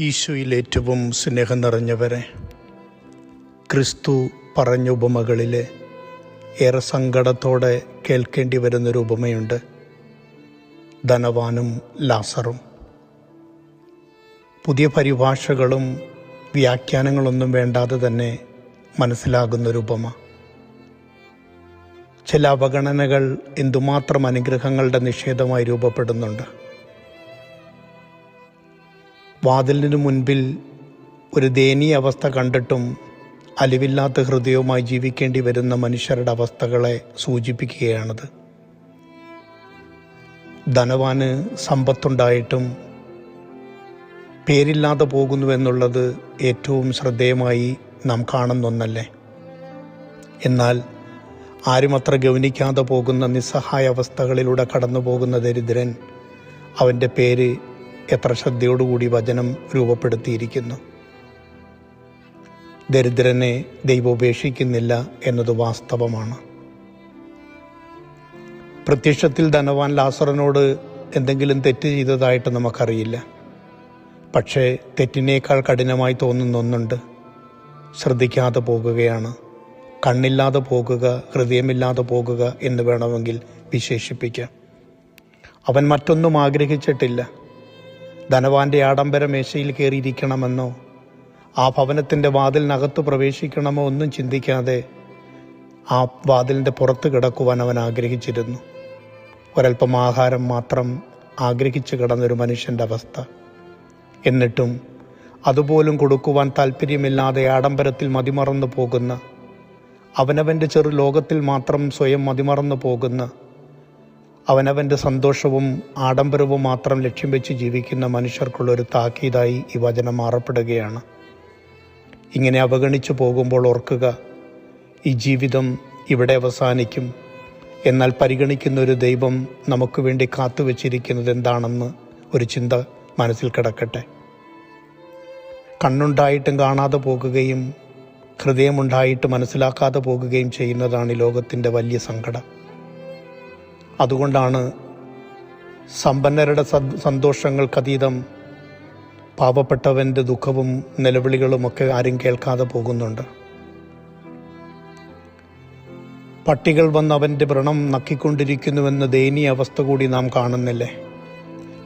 ഈശോയിൽ ഏറ്റവും സ്നേഹം നിറഞ്ഞവരെ ക്രിസ്തു പറഞ്ഞ ഉപമകളിലെ ഏറെ സങ്കടത്തോടെ കേൾക്കേണ്ടി വരുന്നൊരു ഉപമയുണ്ട്. ധനവാനും ലാസറും. പുതിയ പരിഭാഷകളും വ്യാഖ്യാനങ്ങളൊന്നും വേണ്ടാതെ തന്നെ മനസ്സിലാകുന്നൊരു ഉപമ. ചില അവഗണനകൾ എന്തുമാത്രം അനുഗ്രഹങ്ങളുടെ നിഷേധമായി രൂപപ്പെടുന്നുണ്ട്. വാതിലിനു മുൻപിൽ ഒരു ദയനീയ അവസ്ഥ കണ്ടിട്ടും അലിവില്ലാത്ത ഹൃദയവുമായി ജീവിക്കേണ്ടി വരുന്ന മനുഷ്യരുടെ അവസ്ഥകളെ സൂചിപ്പിക്കുകയാണത്. ധനവാന് സമ്പത്തുണ്ടായിട്ടും പേരില്ലാതെ പോകുന്നു എന്നുള്ളത് ഏറ്റവും ശ്രദ്ധേയമായി നാം കാണുന്ന ഒന്നല്ലേ? എന്നാൽ ആരും അത്ര ഗവനിക്കാതെ പോകുന്ന നിസ്സഹായ അവസ്ഥകളിലൂടെ കടന്നു പോകുന്ന ദരിദ്രൻ അവന്റെ പേര് എത്ര ശ്രദ്ധയോടുകൂടി വചനം രൂപപ്പെടുത്തിയിരിക്കുന്നു? ദരിദ്രനെ ദൈവം ഉപേക്ഷിക്കുന്നില്ല എന്നത് വാസ്തവമാണ്. പ്രത്യക്ഷത്തിൽ ധനവാൻ ലാസറിനോട് എന്തെങ്കിലും തെറ്റ് ചെയ്തതായിട്ട് നമുക്കറിയില്ല. പക്ഷേ തെറ്റിനേക്കാൾ കഠിനമായി തോന്നുന്ന ഒന്നുണ്ട്. ശ്രദ്ധിക്കാതെ പോകുകയാണ്. കണ്ണില്ലാതെ പോകുക ഹൃദയമില്ലാതെ പോകുക എന്ന് വേണമെങ്കിൽ വിശേഷിപ്പിക്കാം. അവൻ മറ്റൊന്നും ആഗ്രഹിച്ചിട്ടില്ല. ധനവാന്റെ ആഡംബര മേശയിൽ കയറിയിരിക്കണമെന്നോ ആ ഭവനത്തിന്റെ വാതിലിനകത്ത് പ്രവേശിക്കണമോ ഒന്നും ചിന്തിക്കാതെ ആ വാതിലിന്റെ പുറത്ത് കിടക്കുവാൻ അവൻ ആഗ്രഹിച്ചിരുന്നു. ഒരൽപ്പം ആഹാരം മാത്രം ആഗ്രഹിച്ച് കിടന്നൊരു മനുഷ്യന്റെ അവസ്ഥ. എന്നിട്ടും അതുപോലും കൊടുക്കുവാൻ താല്പര്യമില്ലാതെ ആഡംബരത്തിൽ മതിമറന്നു പോകുന്ന അവനവന്റെ ചെറു ലോകത്തിൽ മാത്രം സ്വയം മതിമറന്നു പോകുന്ന അവനവന്റെ സന്തോഷവും ആഡംബരവും മാത്രം ലക്ഷ്യം വെച്ച് ജീവിക്കുന്ന മനുഷ്യർക്കുള്ളൊരു താക്കീതായി ഈ വചനം മാറപ്പെടുകയാണ്. ഇങ്ങനെ അവഗണിച്ചു പോകുമ്പോൾ ഓർക്കുക ഈ ജീവിതം ഇവിടെ അവസാനിക്കും. എന്നാൽ പരിഗണിക്കുന്ന ഒരു ദൈവം നമുക്ക് വേണ്ടി കാത്തുവച്ചിരിക്കുന്നത് എന്താണെന്ന് ഒരു ചിന്ത മനസ്സിൽ കിടക്കട്ടെ. കണ്ണുണ്ടായിട്ടും കാണാതെ പോകുകയും ഹൃദയമുണ്ടായിട്ട് മനസ്സിലാക്കാതെ പോകുകയും ചെയ്യുന്നതാണ് ഈ ലോകത്തിന്റെ വലിയ സങ്കടം. അതുകൊണ്ടാണ് സമ്പന്നരുടെ സന്തോഷങ്ങൾക്കതീതം പാവപ്പെട്ടവന്റെ ദുഃഖവും നിലവിളികളുമൊക്കെ ആരും കേൾക്കാതെ പോകുന്നുണ്ട്. പട്ടികൾ വന്ന് അവന്റെ വ്രണം നക്കിക്കൊണ്ടിരിക്കുന്നുവെന്ന ദയനീയ അവസ്ഥ കൂടി നാം കാണുന്നില്ലേ?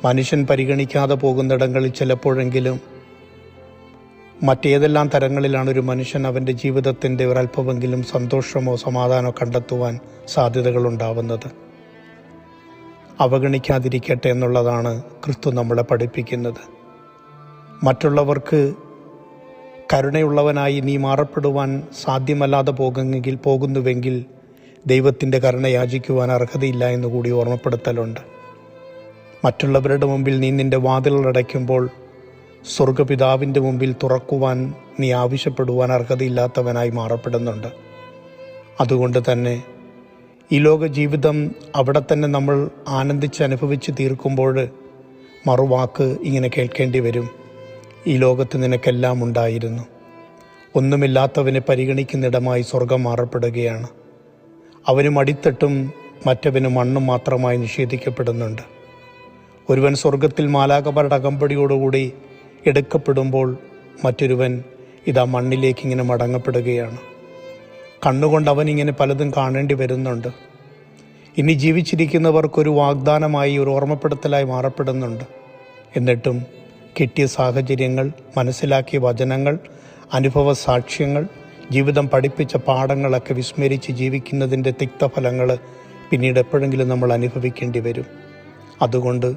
മനുഷ്യൻ പരിഗണിക്കാതെ പോകുന്നിടങ്ങളിൽ ചിലപ്പോഴെങ്കിലും മറ്റേതെല്ലാം തരങ്ങളിലാണ് ഒരു മനുഷ്യൻ അവന്റെ ജീവിതത്തിന്റെ ഒരല്പമെങ്കിലും സന്തോഷമോ സമാധാനമോ കണ്ടെത്തുവാൻ സാധ്യതകളുണ്ടാവുന്നത്? അവഗണിക്കാതിരിക്കട്ടെ എന്നുള്ളതാണ് ക്രിസ്തു നമ്മളെ പഠിപ്പിക്കുന്നത്. മറ്റുള്ളവർക്ക് കരുണയുള്ളവനായി നീ മാറപ്പെടുവാൻ സാധ്യമല്ലാതെ പോകുന്നെങ്കിൽ പോകുന്നുവെങ്കിൽ ദൈവത്തിന്റെ കരുണ യാചിക്കുവാൻ അർഹതയില്ല എന്ന് കൂടി ഓർമ്മപ്പെടുത്തലുണ്ട്. മറ്റുള്ളവരുടെ മുമ്പിൽ നീ നിന്റെ വാതിലുകളടയ്ക്കുമ്പോൾ സ്വർഗപിതാവിന്റെ മുമ്പിൽ തുറക്കുവാൻ നീ ആവശ്യപ്പെടുവാൻ അർഹതയില്ലാത്തവനായി മാറപ്പെടുന്നുണ്ട്. അതുകൊണ്ട് തന്നെ ഈ ലോക ജീവിതം അവിടെ തന്നെ നമ്മൾ ആനന്ദിച്ച് അനുഭവിച്ച് തീർക്കുമ്പോൾ മറുവാക്ക് ഇങ്ങനെ കേൾക്കേണ്ടി വരും. ഈ ലോകത്ത് നിനക്കെല്ലാം ഉണ്ടായിരുന്നു. ഒന്നുമില്ലാത്തവനെ പരിഗണിക്കുന്നിടമായി സ്വർഗം മാറപ്പെടുകയാണ്. അവനും അടിത്തട്ടും മറ്റവന് മണ്ണും മാത്രമായി നിഷേധിക്കപ്പെടുന്നുണ്ട്. ഒരുവൻ സ്വർഗത്തിൽ മാലാകപരുടെ അകമ്പടിയോടുകൂടി എടുക്കപ്പെടുമ്പോൾ മറ്റൊരുവൻ ഇതാ മണ്ണിലേക്ക് ഇങ്ങനെ മടങ്ങപ്പെടുകയാണ്. കണ്ണുകൊണ്ട് അവൻ ഇങ്ങനെ പലതും കാണേണ്ടി വരുന്നുണ്ട്. ഇനി ജീവിച്ചിരിക്കുന്നവർക്കൊരു വാഗ്ദാനമായി ഒരു ഓർമ്മപ്പെടുത്തലായി മാറപ്പെടുന്നുണ്ട്. എന്നിട്ടും കിട്ടിയ സാഹചര്യങ്ങൾ മനസ്സിലാക്കിയ വചനങ്ങൾ അനുഭവ സാക്ഷ്യങ്ങൾ ജീവിതം പഠിപ്പിച്ച പാഠങ്ങളൊക്കെ വിസ്മരിച്ച് ജീവിക്കുന്നതിന്റെ തിക്തഫലങ്ങൾ പിന്നീട് എപ്പോഴെങ്കിലും നമ്മൾ അനുഭവിക്കേണ്ടി വരും. അതുകൊണ്ട്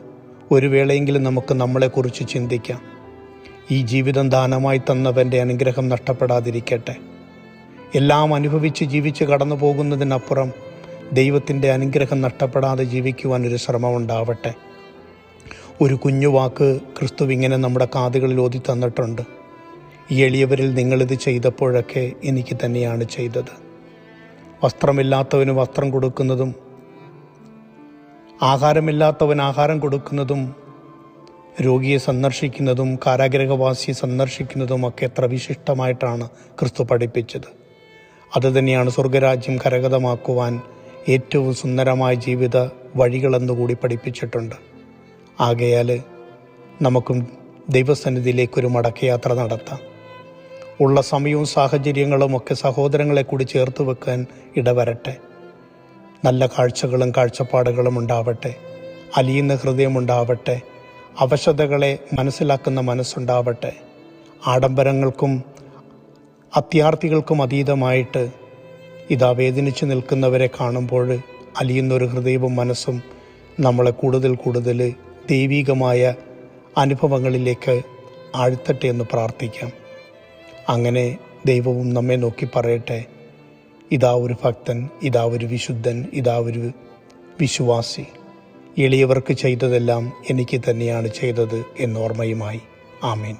ഒരു വേളയെങ്കിലും നമുക്ക് നമ്മളെക്കുറിച്ച് ചിന്തിക്കാം. ഈ ജീവിതം ദാനമായി തന്നവന്റെ അനുഗ്രഹം നഷ്ടപ്പെടാതിരിക്കട്ടെ. എല്ലാം അനുഭവിച്ച് ജീവിച്ച് കടന്നു പോകുന്നതിനപ്പുറം ദൈവത്തിന്റെ അനുഗ്രഹം നഷ്ടപ്പെടാതെ ജീവിക്കുവാൻ ഒരു ശ്രമം ഉണ്ടാവട്ടെ ഒരു കുഞ്ഞു വാക്ക് ക്രിസ്തു ഇങ്ങനെ നമ്മുടെ കാതുകളിൽ ഓതി തന്നിട്ടുണ്ട്. ഈ എളിയവരിൽ നിങ്ങളിത് ചെയ്തപ്പോഴൊക്കെ എനിക്ക് തന്നെയാണ് ചെയ്തത്. വസ്ത്രമില്ലാത്തവന് വസ്ത്രം കൊടുക്കുന്നതും ആഹാരമില്ലാത്തവൻ ആഹാരം കൊടുക്കുന്നതും രോഗിയെ സന്ദർശിക്കുന്നതും കാരാഗ്രഹവാസിയെ സന്ദർശിക്കുന്നതും ഒക്കെ എത്ര വിശിഷ്ടമായിട്ടാണ് ക്രിസ്തു പഠിപ്പിച്ചത്. അത് തന്നെയാണ് സ്വർഗരാജ്യം കരഗതമാക്കുവാൻ ഏറ്റവും സുന്ദരമായ ജീവിത വഴികളെന്നുകൂടി പഠിപ്പിച്ചിട്ടുണ്ട്. ആകയാൽ നമുക്കും ദൈവസന്നിധിയിലേക്കൊരു മടക്കയാത്ര നടത്താം. ഉള്ള സമയവും സാഹചര്യങ്ങളും ഒക്കെ സഹോദരങ്ങളെ കൂടി ചേർത്ത് വെക്കാൻ ഇടവരട്ടെ. നല്ല കാഴ്ചകളും കാഴ്ചപ്പാടുകളും ഉണ്ടാവട്ടെ. അലിയുന്ന ഹൃദയമുണ്ടാവട്ടെ അവശതകളെ മനസ്സിലാക്കുന്ന മനസ്സുണ്ടാവട്ടെ. ആഡംബരങ്ങൾക്കും അത്യാർത്ഥികൾക്കും അതീതമായിട്ട് ഇതാ വേദനിച്ച് നിൽക്കുന്നവരെ കാണുമ്പോൾ അലിയുന്നൊരു ഹൃദയവും മനസ്സും നമ്മളെ കൂടുതൽ കൂടുതൽ ദൈവികമായ അനുഭവങ്ങളിലേക്ക് ആഴ്ത്തട്ടെ എന്ന് പ്രാർത്ഥിക്കാം. അങ്ങനെ ദൈവവും നമ്മെ നോക്കി പറയട്ടെ. ഇതാ ഒരു ഭക്തൻ ഇതാ ഒരു വിശുദ്ധൻ ഇതാ ഒരു വിശ്വാസി. എളിയവർക്ക് ചെയ്തതെല്ലാം എനിക്ക് തന്നെയാണ് ചെയ്തത് എന്നോർമ്മയുമായി. ആമേൻ.